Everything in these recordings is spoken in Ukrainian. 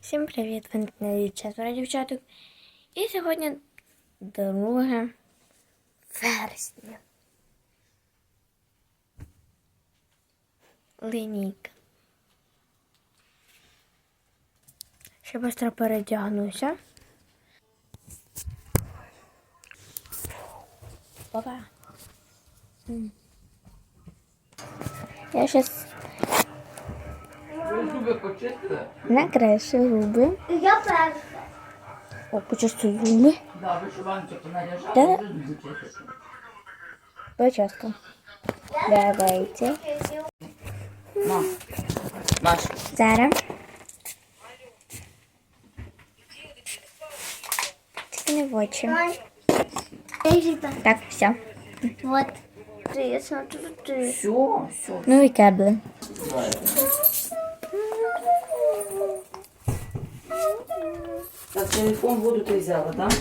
Всім привіт! Ви на четверо дівчаток. І сьогодні 2 вересня. Линійка. Ще быстро передягнуся. Папа. Я сейчас Ви зуби почистили? накрашу губи. Я перша. О, почистую зуби. Да, вишиванки понаряжали, Да. вже зуби чистити. Початку. Давайте. На. Маш, Зараз. Тільки не в очі. Так, все. Вот. Ты, я смотрю, ты. все, все. Ну і кебли. Так, телефон воду ти взяла, так?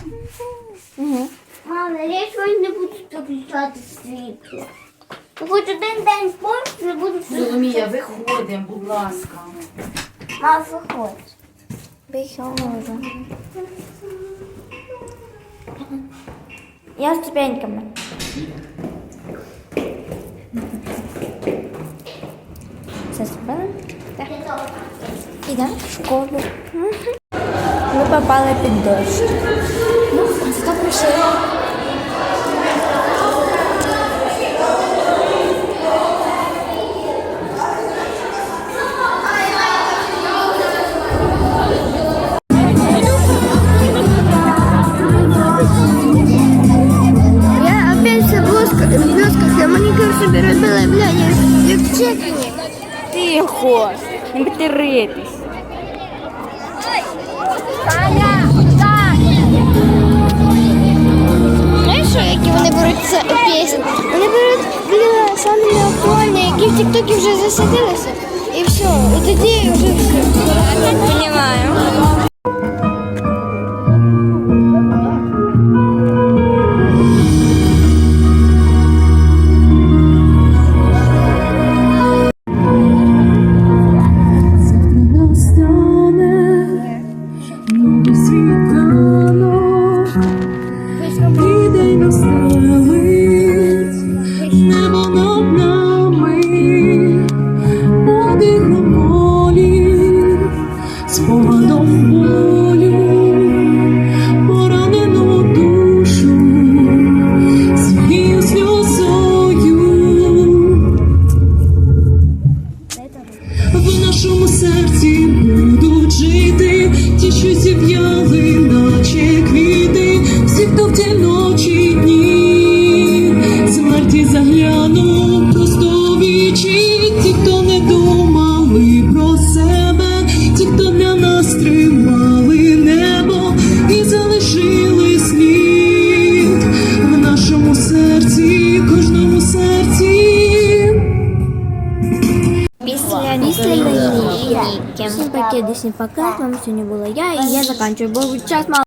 Угу. Мама, я сьогодні не буду включати світло. Ну, Хоч один день позже не буду Соломія, виходимо, будь ласка. Мама, виходь. Виходжу. Я з ступеньками. Все зробили? Так. Ідемо в школу. Ми попали під дощ. Ну, зато прийшли. Я опять в блузках, Знаєш, які вони беруть це пісні? Вони беруть самі неактуальні, які в Тіктокі вже засадилися. І все. І тоді вже все. Понимаю. Після. Всім пока, десь не пока. З вами сьогодні була я, і я заканчую, бо час мало.